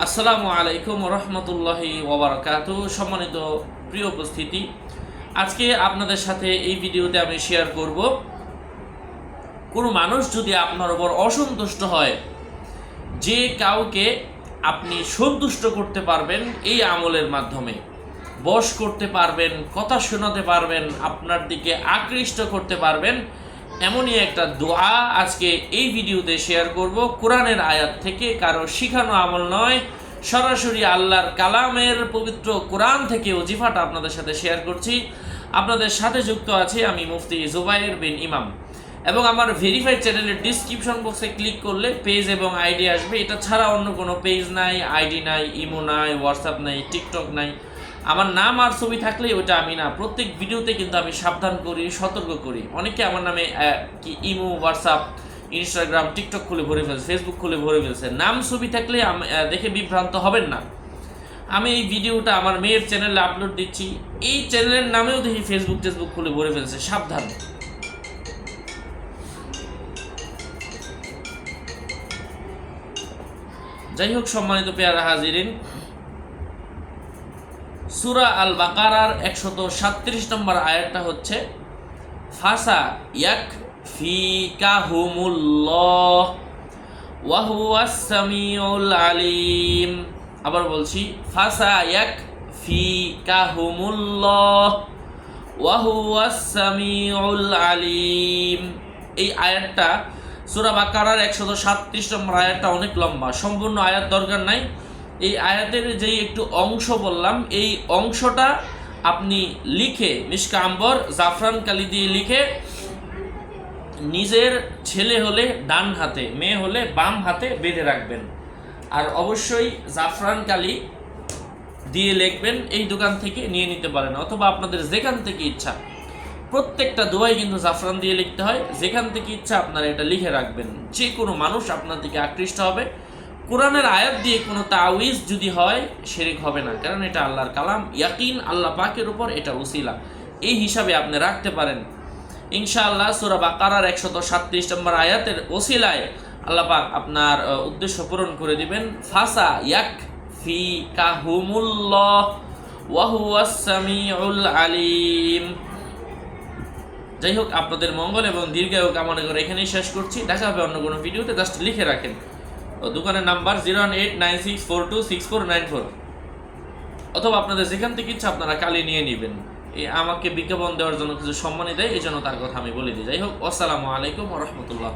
আসসালামু আলাইকুম রহমতুল্লাহি ওবরাকাত সম্মানিত প্রিয় উপস্থিতি। আজকে আপনাদের সাথে এই ভিডিওতে আমি শেয়ার করব, কোনো মানুষ যদি আপনার ওপর অসন্তুষ্ট হয়, যে কাউকে আপনি সন্তুষ্ট করতে পারবেন এই আমলের মাধ্যমে, বশ করতে পারবেন, কথা শোনাতে পারবেন, আপনার দিকে আকৃষ্ট করতে পারবেন এমনই একটা দোয়া আজকে এই ভিডিওতে শেয়ার করব। কোরআনের আয়াত থেকে কারও শিখানো আমল নয়, সরাসরি আল্লাহর কালামের পবিত্র কোরআন থেকে ওজিফাটা আপনাদের সাথে শেয়ার করছি। আপনাদের সাথে যুক্ত আছে আমি মুফতি জুবাইর বিন ইমাম। এবং আমার ভেরিফাইড চ্যানেলের ডিসক্রিপশন বক্সে ক্লিক করলে পেজ এবং আইডি আসবে। এটা ছাড়া অন্য কোনো পেজ নাই আইডি নাই ইমো নাই হোয়াটসঅ্যাপ নাই টিকটক নাই। আমার নাম আর ছবি থাকলে ওটা আমি না। প্রত্যেক ভিডিওতে কিন্তু আমি সাবধান করি, সতর্ক করি। অনেকে আমার নামে কি ইমো, হোয়াটসঅ্যাপ, ইনস্টাগ্রাম, টিকটক খুলে ভরে ফেলছে, ফেসবুক খুলে ভরে ফেলছে। নাম, ছবি থাকলে দেখে বিভ্রান্ত হবেন না। আমি এই ভিডিওটা আমার মেয়ের চ্যানেলে আপলোড দিচ্ছি। এই চ্যানেলের নামেও দেখি ফেসবুক টেসবুক খুলে ভরে ফেলছে, সাবধান। যাই হোক, সম্মানিত পেয়ারা হাজিরিন সুরা আল বাকারার একশত সাতত্রিশ নম্বর আয়াতটা হচ্ছে, ফাসা ইয়াক ফি কাহুমুল্লাহ ওয়াহুয়াস সামিউল আলিম। আবার বলছি, ফাসা ইয়াক ফি কাহুমুল্লাহ ওয়াহুয়াস সামিউল আলিম। এই আয়াতটা সূরা বাকারার একশত সাতত্রিশ নম্বর আয়াতটা অনেক লম্বা, সম্পূর্ণ আয়াত দরকার নাই। এই আয়াতের যেই একটু অংশ বললাম, এই অংশটা আপনি লিখে মিসকা জাফরান কালি দিয়ে লিখে নিজের ছেলে হলে ডান হাতে, মেয়ে হলে বাম হাতে বেঁধে রাখবেন। আর অবশ্যই জাফরান কালি দিয়ে লিখবেন, এই দোকান থেকে নিয়ে নিতে পারেন, অথবা আপনাদের যেখান থেকে ইচ্ছা। প্রত্যেকটা দোয়াই কিন্তু জাফরান দিয়ে লিখতে হয়, যেখান থেকে ইচ্ছা আপনারা এটা লিখে রাখবেন। যে কোনো মানুষ আপনার দিকে আকৃষ্ট হবে। কোরআনের আয়াত দিয়ে কোনো তাওয়িজ যদি হয়, শিরিক হবে না। কারণ এটা আল্লাহর কালাম। ইয়াকিন আল্লাহ পাকের উপর এটা উসিলা এই হিসাবে আপনি রাখতে পারেন। ইনশাআল্লাহ সুরা বাকারার একশত সাতত্রিশ নম্বর আয়াতের ওসিলায় আল্লাহ পাক আপনার উদ্দেশ্য পূরণ করে দিবেন। ফাসা ইয়াক ফি কাহুমুল্লাহ ওয়াহুয়াস সামিউল আলিম। যাই হোক, আপনাদের মঙ্গল এবং দীর্ঘায়ু কামনা করে এখানেই শেষ করছি। দেখা হবে অন্য কোনো ভিডিওতে। জাস্ট লিখে রাখেন। দোকানের number zero one eight nine six four two six four nine four. অথবা আপনাদের যেখান থেকে ইচ্ছা আপনারা কালি নিয়ে নেবেন। এই আমাকে বিজ্ঞাপন দেওয়ার জন্য কিছু সম্মানই দেয়, এই জন্য তার কথা আমি বলে দিই। যাই হোক, আসসালামু আলাইকুম রহমতুল্লাহ।